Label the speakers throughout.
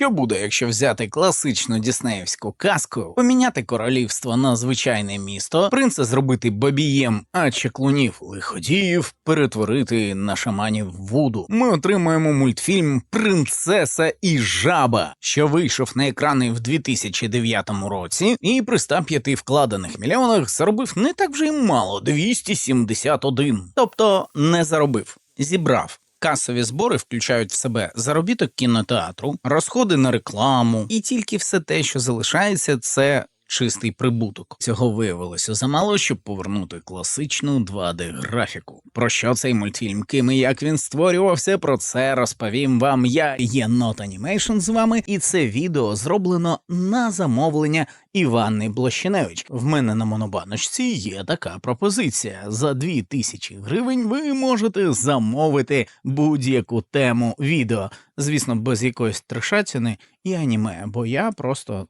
Speaker 1: Що буде, якщо взяти класичну діснеївську казку, поміняти королівство на звичайне місто, принца зробити бабієм, а чеклунів лиходіїв перетворити на шаманів Вуду? Ми отримаємо мультфільм Принцеса і жаба, що вийшов на екрани в 2009 році, і при 105 вкладених мільйонах заробив не так вже й мало 271. Тобто не заробив, зібрав. Касові збори включають в себе заробіток кінотеатру, розходи на рекламу, і тільки все те, що залишається, це чистий прибуток. Цього виявилося замало, щоб повернути класичну 2D-графіку. Про що цей мультфільм, ким і як він створювався, про це розповім вам я, Єнот Анімейшн з вами, і це відео зроблено на замовлення Іванни Блощиневич. В мене на монобаночці є така пропозиція. За 2000 гривень ви можете замовити будь-яку тему відео. Звісно, без якоїсь трешатіни і аніме, бо я просто.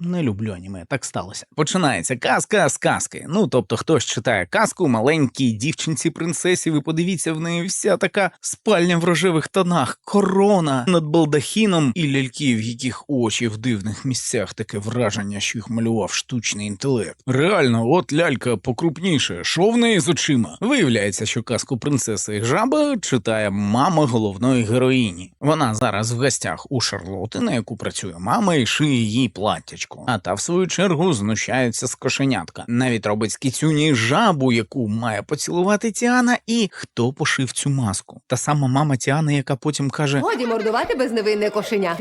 Speaker 1: Не люблю аніме, так сталося. Починається казка з казки. Ну тобто, хтось читає казку маленькій дівчинці принцесі. Ви подивіться, в неї вся така спальня в рожевих тонах, корона над балдахіном і ляльки, в яких очі в дивних місцях таке враження, що їх малював штучний інтелект. Реально, от лялька покрупніше. Що в неї з очима? Виявляється, що казку принцеси і жаба читає мама головної героїні. Вона зараз в гостях у Шарлоти, на яку працює мама, і шиє їй платтячко. А та, в свою чергу, знущається з кошенятка. Навіть робить з кіцюні жабу, яку має поцілувати Тіана, і хто пошив цю маску? Та сама мама Тіани, яка потім каже:
Speaker 2: Годі мордувати безневинне кошеня.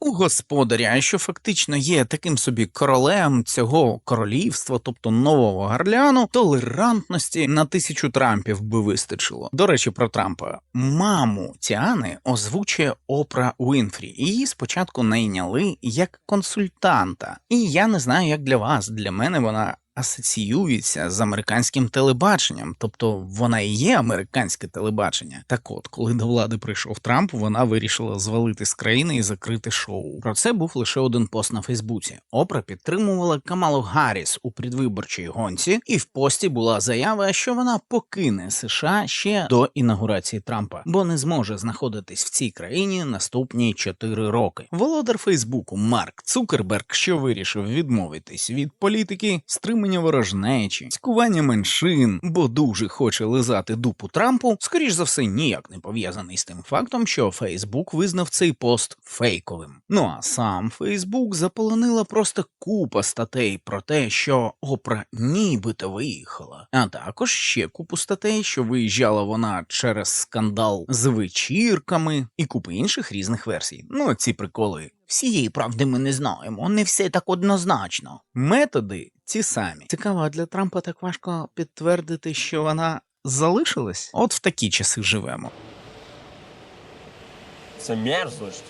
Speaker 1: У господаря, що фактично є таким собі королем цього королівства, тобто нового гарляну, толерантності на тисячу трампів би вистачило. До речі, про Трампа маму Тіани озвучує Опра Уінфрі. Її спочатку найняли як консультанта. І я не знаю, як для вас. Для мене вона. Асоціюється з американським телебаченням, тобто вона і є американське телебачення. Так от, коли до влади прийшов Трамп, вона вирішила звалити з країни і закрити шоу. Про це був лише один пост на Фейсбуці. Опра підтримувала Камалу Гарріс у предвиборчій гонці, і в пості була заява, що вона покине США ще до інаугурації Трампа, бо не зможе знаходитись в цій країні наступні 4 роки. Володар Фейсбуку Марк Цукерберг, що вирішив відмовитись від політики, стримання ворожнечі, цькування меншин, бо дуже хоче лизати дупу Трампу, скоріш за все, ніяк не пов'язаний з тим фактом, що Фейсбук визнав цей пост фейковим. Ну а сам Фейсбук заполонила просто купа статей про те, що Опра нібито виїхала, а також ще купу статей, що виїжджала вона через скандал з вечірками і купи інших різних версій. Ну ці приколи. Всієї правди ми не знаємо, не все так однозначно. Методи ті самі. Цікаво, а для Трампа так важко підтвердити, що вона залишилась? От в такі часи живемо.
Speaker 3: Це мерзость.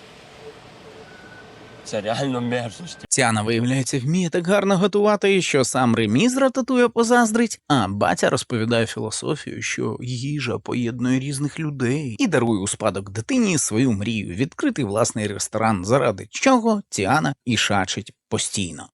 Speaker 3: Це реально мерзость.
Speaker 1: Тяна, виявляється, вміє так гарно готувати, що сам Ремі з рататує позаздрить, а батя розповідає філософію, що їжа поєднує різних людей і дарує у спадок дитині свою мрію відкрити власний ресторан, заради чого Тіана і шачить постійно.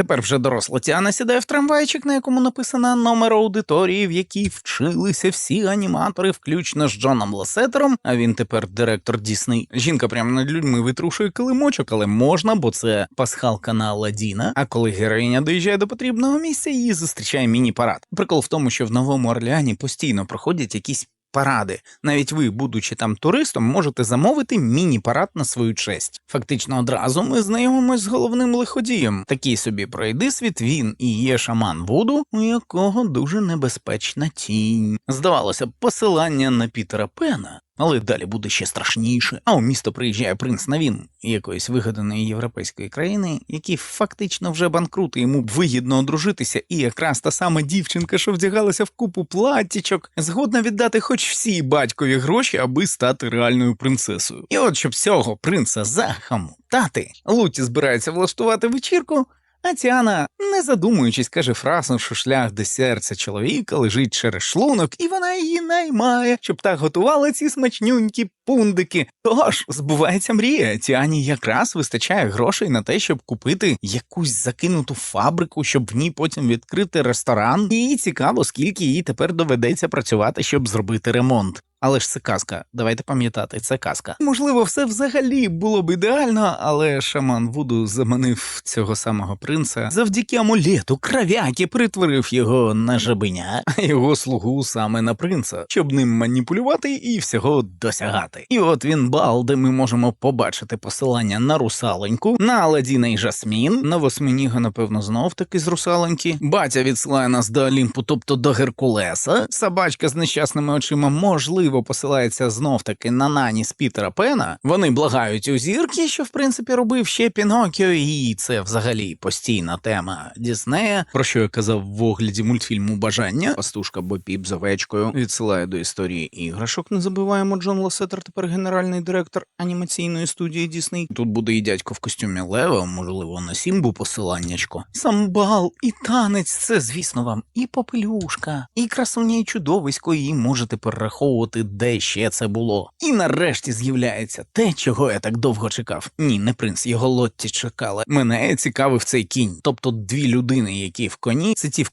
Speaker 1: Тепер вже доросла Тіана сідає в трамвайчик, на якому написано номер аудиторії, в якій вчилися всі аніматори, включно з Джоном Ласетером, а він тепер директор Дісней. Жінка прямо над людьми витрушує килимочок, але можна, бо це пасхалка на Аладдіна. А коли героїня доїжджає до потрібного місця, її зустрічає міні-парад. Прикол в тому, що в Новому Орлеані постійно проходять якісь. Паради, навіть ви, будучи там туристом, можете замовити міні-парад на свою честь. Фактично, одразу ми знайомимось з головним лиходієм. Такий собі пройди світ він і є шаман Вуду, у якого дуже небезпечна тінь. Здавалося б, посилання на Пітера Пена. Але далі буде ще страшніше. А у місто приїжджає принц Навін якоїсь вигаданої європейської країни, який фактично вже банкрут, йому б вигідно одружитися, і якраз та сама дівчинка, що вдягалася в купу платтічок, згодна віддати хоч всі батькові гроші, аби стати реальною принцесою. І от щоб цього принца захамутати, Луті збирається влаштувати вечірку. А Тіана, не задумуючись, каже фразу, що шлях до серця чоловіка лежить через шлунок, і вона її наймає, щоб та готувала ці смачнюнькі пундики. Тож збувається мрія. Тіані якраз вистачає грошей на те, щоб купити якусь закинуту фабрику, щоб в ній потім відкрити ресторан. І цікаво, скільки їй тепер доведеться працювати, щоб зробити ремонт. Але ж це казка. Давайте пам'ятати, це казка. Можливо, все взагалі було б ідеально, але шаман Вуду заманив цього самого принца завдяки амулету кровяки притворив його на жабеня, а його слугу саме на принца, щоб ним маніпулювати і всього досягати. І от він бал, де ми можемо побачити посилання на русаленьку, на Аладдіна і Жасмін, на восьминіга, напевно, знов таки з русаленьки. Батя відсилає нас до Олімпу, тобто до Геркулеса. Собачка з нещасними очима можливо посилається знов таки на нані з Пітера Пена. Вони благають у зірки, що в принципі робив ще Пінокіо, і це взагалі постійна тема Діснея, про що я казав в огляді мультфільму Бажання. Пастушка Бо Піп з овечкою відсилає до історії іграшок. Не забуваємо Джон Ласетер, тепер генеральний директор анімаційної студії Дісней. Тут буде і дядько в костюмі Лева, можливо, на Сімбу посиланнячко. Сам бал і танець це, звісно, вам і попелюшка, і красуня, і чудовисько, і можете перераховувати, де ще це було. І нарешті з'являється те, чого я так довго чекав. Ні, не принц, його лотті чекали. Мене цікавив цей кінь. Тобто дві людини, які в коні, це ті,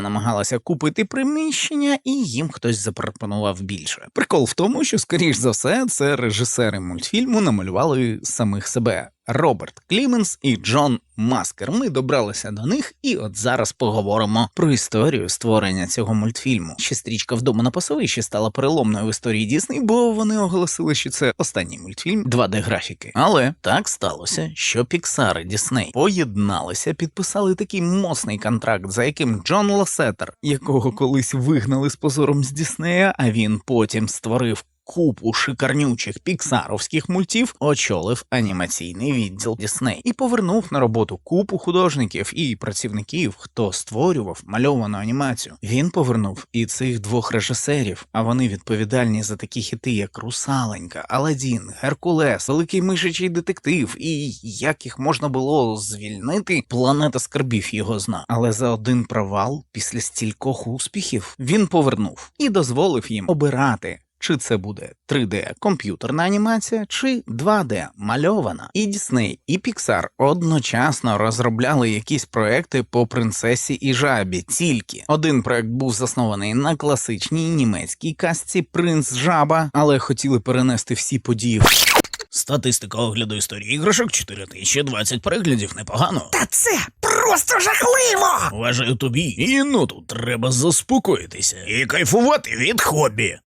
Speaker 1: намагалася купити приміщення, і їм хтось запропонував більше. Прикол в тому, що, скоріш за все, це режисери мультфільму намалювали самих себе. Роберт Кліменс і Джон Маскер. Ми добралися до них, і от зараз поговоримо про історію створення цього мультфільму. Ще стрічка вдома на пасовищі стала переломною в історії Дісней, бо вони оголосили, що це останній мультфільм 2D графіки. Але так сталося, що Pixar і Дісней поєдналися, підписали такий моцний контракт, за яким Джон Ласетер, якого колись вигнали з позором з Діснея, а він потім створив купу шикарнючих піксаровських мультів очолив анімаційний відділ Дісней і повернув на роботу купу художників і працівників, хто створював мальовану анімацію. Він повернув і цих двох режисерів, а вони відповідальні за такі хіти, як Русаленька, Аладдін, Геркулес, Великий мишачий детектив, і як їх можна було звільнити, планета скарбів його зна. Але за один провал після стількох успіхів він повернув і дозволив їм обирати. Чи це буде 3D комп'ютерна анімація, чи 2D мальована? І Disney, і Pixar одночасно розробляли якісь проекти по принцесі і жабі. Тільки один проект був заснований на класичній німецькій казці Принц Жаба, але хотіли перенести всі події. Статистика огляду історії іграшок 4020 переглядів непогано.
Speaker 4: Та це просто жахливо!
Speaker 1: Вважаю тобі, і ну тут треба заспокоїтися і кайфувати від хобі.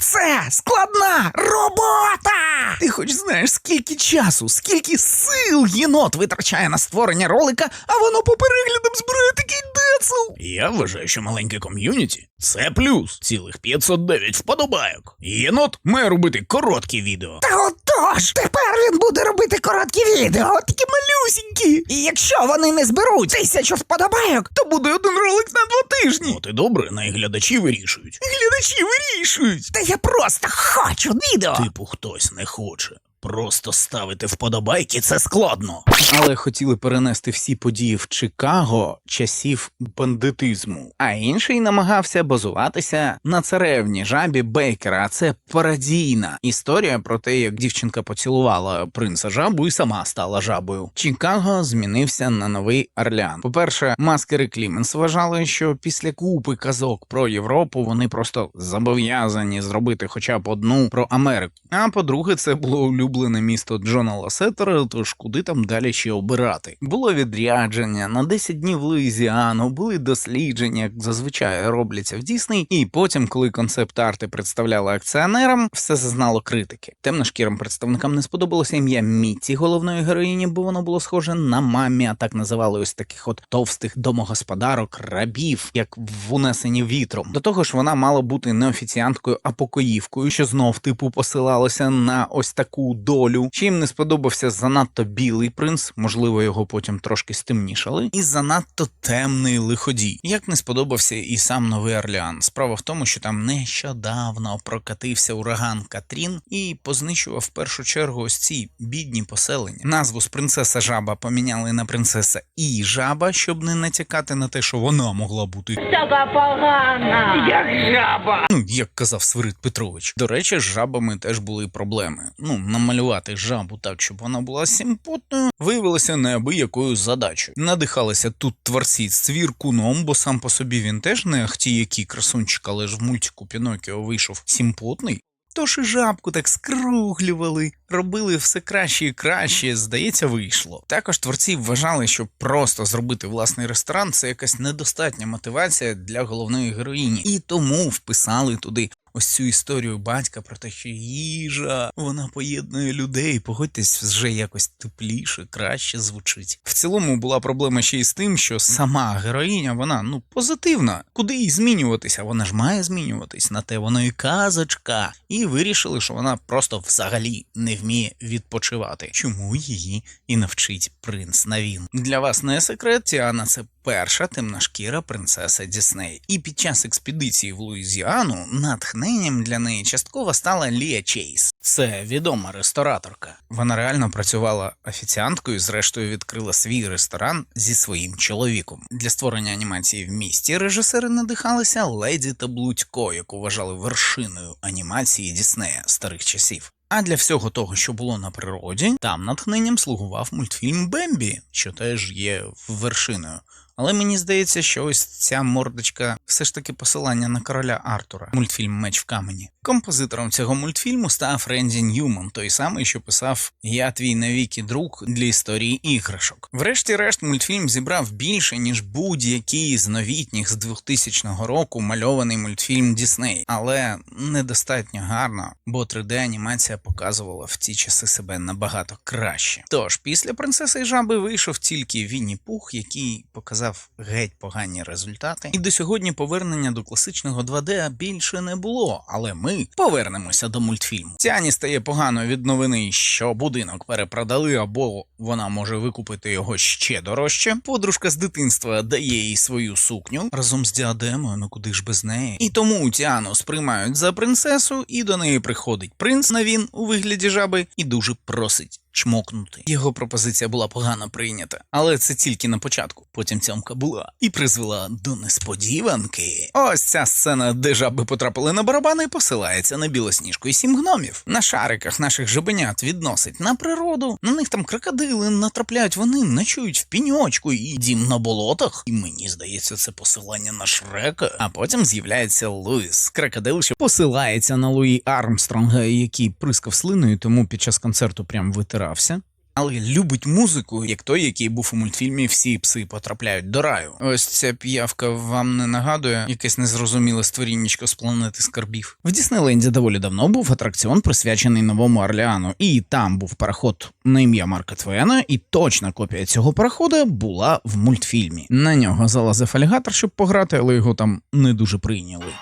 Speaker 4: Це складна робота!
Speaker 1: Ти хоч знаєш, скільки часу, скільки сил єнот витрачає на створення ролика, а воно по переглядам збирає такий децл. Я вважаю, що маленьке ком'юніті це плюс цілих 509 вподобайок. Єнот має робити короткі відео.
Speaker 4: Та отож, тепер він буде робити короткі відео, такі малюсінькі. І якщо вони не зберуть тисячу вподобайок,
Speaker 1: То буде один ролик на два тижні. От і добре, найглядачі вирішують.
Speaker 4: глядачі вирішують. Та я просто хочу відео.
Speaker 1: Типу, хтось не хоче. Просто ставити вподобайки це складно. Але хотіли перенести всі події в Чикаго часів бандитизму, а інший намагався базуватися на царевні жабі Бейкера. А це пародійна історія про те, як дівчинка поцілувала принца жабу і сама стала жабою. Чикаго змінився на новий Орлеан. По-перше, маскери Кліменс вважали, що після купи казок про Європу вони просто зобов'язані зробити хоча б одну про Америку. А по-друге, це було улюблене місто Джона Ласетера, тож куди там далі ще обирати? Було відрядження на 10 днів Луїзіану, були дослідження, як зазвичай робляться в Дісней, і потім, коли концепт-арти представляли акціонерам, все зазнало критики. Темношкірим представникам не сподобалося ім'я Мітті, головної героїні, бо воно було схоже на мамі, а так називали ось таких от товстих домогосподарок, рабів, як в унесені вітром. До того ж, вона мала бути не офіціанткою, а покоївкою, що знов типу посилалося на ось таку долю. Чим не сподобався занадто білий принц, можливо, його потім трошки стемнішали, і занадто темний лиходій. Як не сподобався і сам новий Орлеан. Справа в тому, що там нещодавно прокатився ураган Катрін і познищував в першу чергу ось ці бідні поселення. Назву з принцеса жаба поміняли на принцеса і жаба, щоб не натякати на те, що вона могла бути
Speaker 5: Така погана. Як жаба.
Speaker 1: Ну, як казав Свирид Петрович. До речі, з жабами теж були проблеми. Ну, на намалювати жабу так, щоб вона була симпотною, виявилося неабиякою задачею. Надихалися тут творці з цвіркуном, бо сам по собі він теж не ахтіякий красунчик, але ж в мультику Пінокіо вийшов симпотний. Тож і жабку так скруглювали, робили все краще і краще, здається, вийшло. Також творці вважали, що просто зробити власний ресторан це якась недостатня мотивація для головної героїні, і тому вписали туди. Ось цю історію батька про те, що їжа вона поєднує людей. Погодьтесь, вже якось тепліше, краще звучить. В цілому була проблема ще й з тим, що сама героїня, вона ну позитивна. Куди їй змінюватися? Вона ж має змінюватись на те, вона і казочка. І вирішили, що вона просто взагалі не вміє відпочивати. Чому її і навчить принц Навін? Для вас не секрет, Тіана це перша темношкіра принцеса Дісней. І під час експедиції в Луїзіану натхненням для неї частково стала Лія Чейз. Це відома рестораторка. Вона реально працювала офіціанткою, зрештою відкрила свій ресторан зі своїм чоловіком. Для створення анімації в місті режисери надихалися леді та Блудько, яку вважали вершиною анімації Діснея старих часів. А для всього того, що було на природі, там натхненням слугував мультфільм Бембі, що теж є вершиною. Але мені здається, що ось ця мордочка все ж таки посилання на короля Артура, мультфільм Меч в камені. Композитором цього мультфільму став Ренді Ньюман, той самий, що писав Я твій навіки друг для історії іграшок. Врешті-решт, мультфільм зібрав більше ніж будь-який з новітніх з 2000 року мальований мультфільм Дісней, але недостатньо гарно, бо 3D-анімація показувала в ті часи себе набагато краще. Тож після принцеси і жаби вийшов тільки Вінні Пух, який показав геть погані результати, і до сьогодні повернення до класичного 2D більше не було. Але ми повернемося до мультфільму. Тяні стає погано від новини, що будинок перепродали, або вона може викупити його ще дорожче. Подружка з дитинства дає їй свою сукню разом з діадемою, ну куди ж без неї. І тому Тіану сприймають за принцесу, і до неї приходить принц Навін у вигляді жаби і дуже просить. Чмокнути. Його пропозиція була погано прийнята, але це тільки на початку. Потім цьомка була і призвела до несподіванки. Ось ця сцена, де жаби потрапили на барабани, посилається на білосніжку і сім гномів. На шариках наших жабенят відносить на природу. На них там крокодили натрапляють, вони ночують в піньочку і дім на болотах. І мені здається, це посилання на Шрека. А потім з'являється Луїс. Крокодил, що посилається на Луї Армстронга, який прискав слиною, тому під час концерту прям витирався. Але любить музику, як той, який був у мультфільмі Всі пси потрапляють до раю. Ось ця п'явка вам не нагадує якесь незрозуміле створіннячко з планети скарбів. В Діснейленді доволі давно був атракціон, присвячений новому Орлеану, і там був пароход на ім'я Марка Твена, і точна копія цього парохода була в мультфільмі. На нього залазив алігатор, щоб пограти, але його там не дуже прийняли.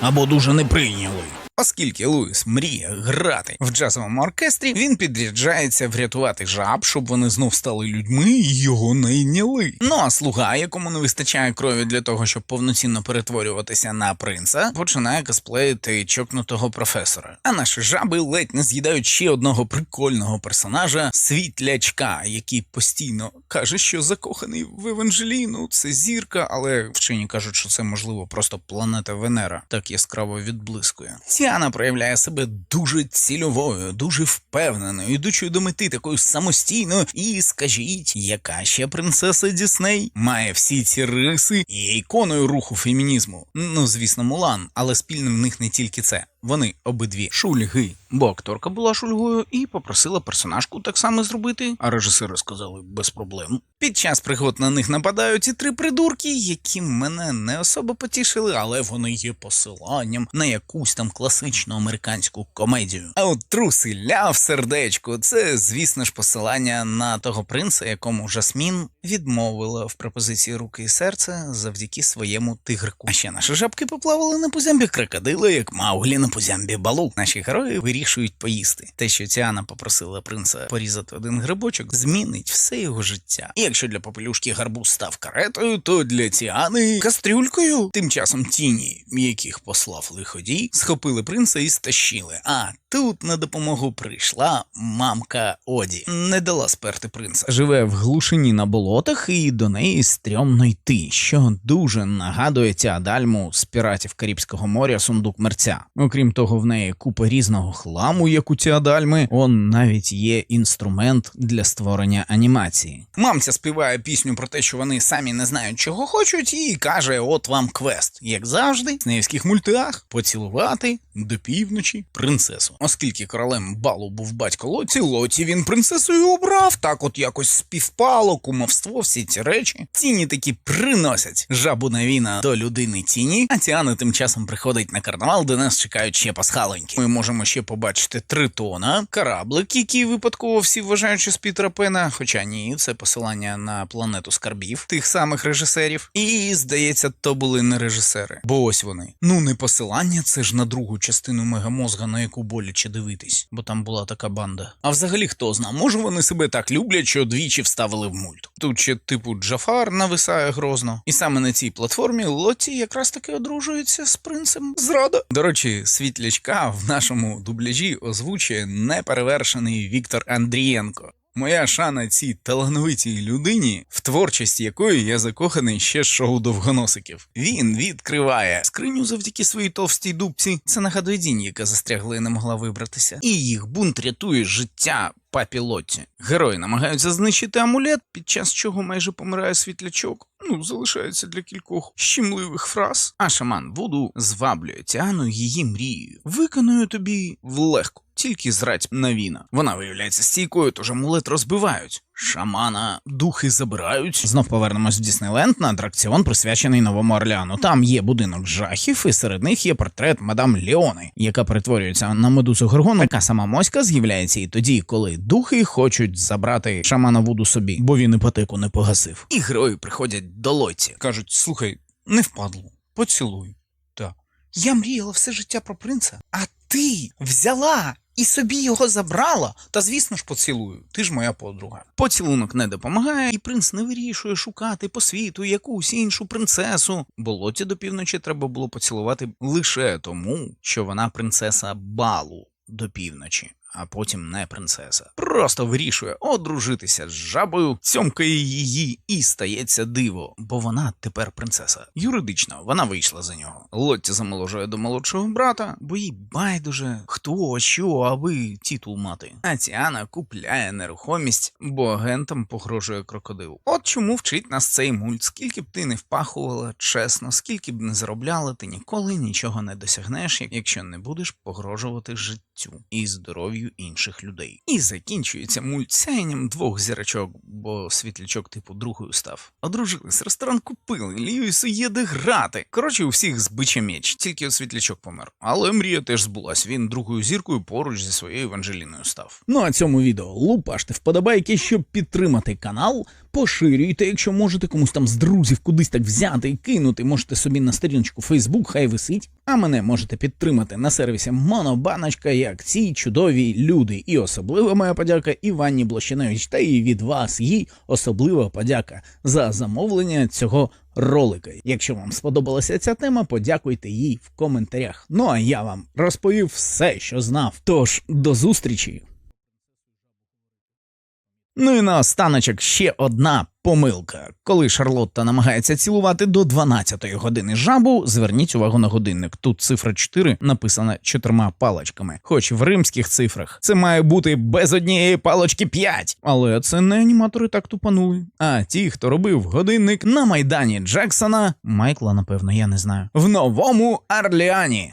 Speaker 1: Або дуже не прийняли. Оскільки Луїс мріє грати в джазовому оркестрі, він підряджається врятувати жаб, щоб вони знов стали людьми і його найняли. Ну а слуга, якому не вистачає крові для того, щоб повноцінно перетворюватися на принца, починає косплеїти чокнутого професора. А наші жаби ледь не з'їдають ще одного прикольного персонажа світлячка, який постійно каже, що закоханий в Еванжеліну. Це зірка, але вчені кажуть, що це можливо просто планета Венера, так яскраво відблискує. Тіана проявляє себе дуже цільовою, дуже впевненою, ідучою до мети такою самостійною. І скажіть, яка ще принцеса Дісней має всі ці риси і іконою руху фемінізму? Ну, звісно, Мулан, але спільним в них не тільки це. Вони обидві шульги, бо акторка була шульгою і попросила персонажку так само зробити, а режисери сказали без проблем. Під час пригод на них нападають і три придурки, які мене не особо потішили, але вони є посиланням на якусь там класичну американську комедію. А от труселя в сердечку це, звісно ж, посилання на того принца, якому Жасмін відмовила в пропозиції руки і серце завдяки своєму тигрику. А ще наші жабки поплавали на позямбі крокодила, як Мауглі на позямбі балу. Наші герої вирішують поїсти. Те, що Тіана попросила принца порізати один грибочок, змінить все його життя. І якщо для попелюшки гарбуз став каретою, то для Тіани кастрюлькою. Тим часом тіні, яких послав лиходій, схопили принца і стащили. А тут на допомогу прийшла мамка Оді. Не дала сперти принца. Живе в глушині на болотах, і до неї стрьомно йти, що дуже нагадує Тіадальму з піратів Карибського моря сундук мерця. Окрім Крім того, в неї купа різного хламу, як у Тіадальми. Он навіть є інструмент для створення анімації. Мамця співає пісню про те, що вони самі не знають, чого хочуть, і каже: От вам квест, як завжди, в неївських мультах поцілувати до півночі принцесу. Оскільки королем балу був батько Лоті, Лоті він принцесою обрав. Так, от якось співпало, кумовство, всі ці речі. Тіні такі приносять жабу Навіна до людини тіні, а Тіана тим часом приходить на карнавал, де нас чекають ще пасхаленьки. Ми можемо ще побачити тритона, кораблик, який випадково всі вважають, що з Пітера Пена, хоча ні, це посилання на планету скарбів тих самих режисерів. І здається, то були не режисери, бо ось вони. Ну не посилання, це ж на другу частину мегамозга, на яку боляче дивитись, бо там була така банда. А взагалі хто зна, може вони себе так люблять, що двічі вставили в мульт. Тут ще типу Джафар нависає грозно, і саме на цій платформі Лотті якраз таки одружується з принцем зрада. До речі, світлячка в нашому дубляжі озвучує неперевершений Віктор Андрієнко. Моя шана цій талановитій людині, в творчості якої я закоханий ще з шоу довгоносиків. Він відкриває скриню завдяки своїй товстій дубці. Це нагадує Дінь, яка застрягла і не могла вибратися. І їх бунт рятує життя папі Лотті. Герої намагаються знищити амулет, під час чого майже помирає світлячок. Ну, залишається для кількох щемливих фраз. А шаман Вуду зваблює Тіану її мрією. Виконую тобі влегко. Тільки зрать Навіна. Вона виявляється стійкою, тож амулет розбивають. Шамана духи забирають. Знов повернемось в Діснейленд на атракціон, присвячений Новому Орлеану. Там є будинок жахів, і серед них є портрет мадам Леони, яка перетворюється на медузу Горгону. Така сама моська з'являється і тоді, коли духи хочуть забрати шамана Вуду собі, бо він іпотеку не погасив. І герої приходять до Лоті. кажуть: слухай, не впадло, поцілуй. Так. Я мріяла все життя про принца, а ти взяла і собі його забрала. Та звісно ж поцілую. Ти ж моя подруга. Поцілунок не допомагає, і принц не вирішує шукати по світу якусь іншу принцесу. Болоті до півночі треба було поцілувати лише тому, що вона принцеса балу до півночі. А потім не принцеса. Просто вирішує одружитися з жабою, цьомкає її і стається диво, бо вона тепер принцеса. Юридично вона вийшла за нього. Лотті замоложує до молодшого брата, бо їй байдуже хто, що, аби титул мати. А Тіана купляє нерухомість, бо агентам погрожує крокодил. От чому вчить нас цей мульт. Скільки б ти не впахувала, чесно, скільки б не заробляла, ти ніколи нічого не досягнеш, якщо не будеш погрожувати життю і здоров'ю інших людей. І закінчується мульт двох зірочок, бо світлячок типу другою став. Одружились, ресторан купили, Льюісу є де грати. Коротше, у всіх збича меч, тільки от світлячок помер. Але мрія теж збулась. Він другою зіркою поруч зі своєю Еванжеліною став. Ну а цьому відео лупаште вподобайки, щоб підтримати канал. Поширюйте, якщо можете комусь там з друзів кудись так взяти і кинути, можете собі на сторіночку Facebook, хай висить. А мене можете підтримати на сервісі Монобаночка, як ці чудові люди. І особлива моя подяка Іванні Блощинович, та і від вас їй особлива подяка за замовлення цього ролика. Якщо вам сподобалася ця тема, подякуйте їй в коментарях. Ну а я вам розповів все, що знав. Тож до зустрічі. Ну і наостаночок ще одна помилка. Коли Шарлотта намагається цілувати до 12-ї години жабу, зверніть увагу на годинник. Тут цифра 4 написана чотирма паличками. Хоч в римських цифрах це має бути без однієї палочки 5. Але це не аніматори так тупанули. А ті, хто робив годинник на майдані Джексона, Майкла, напевно, я не знаю, в новому Орлеані.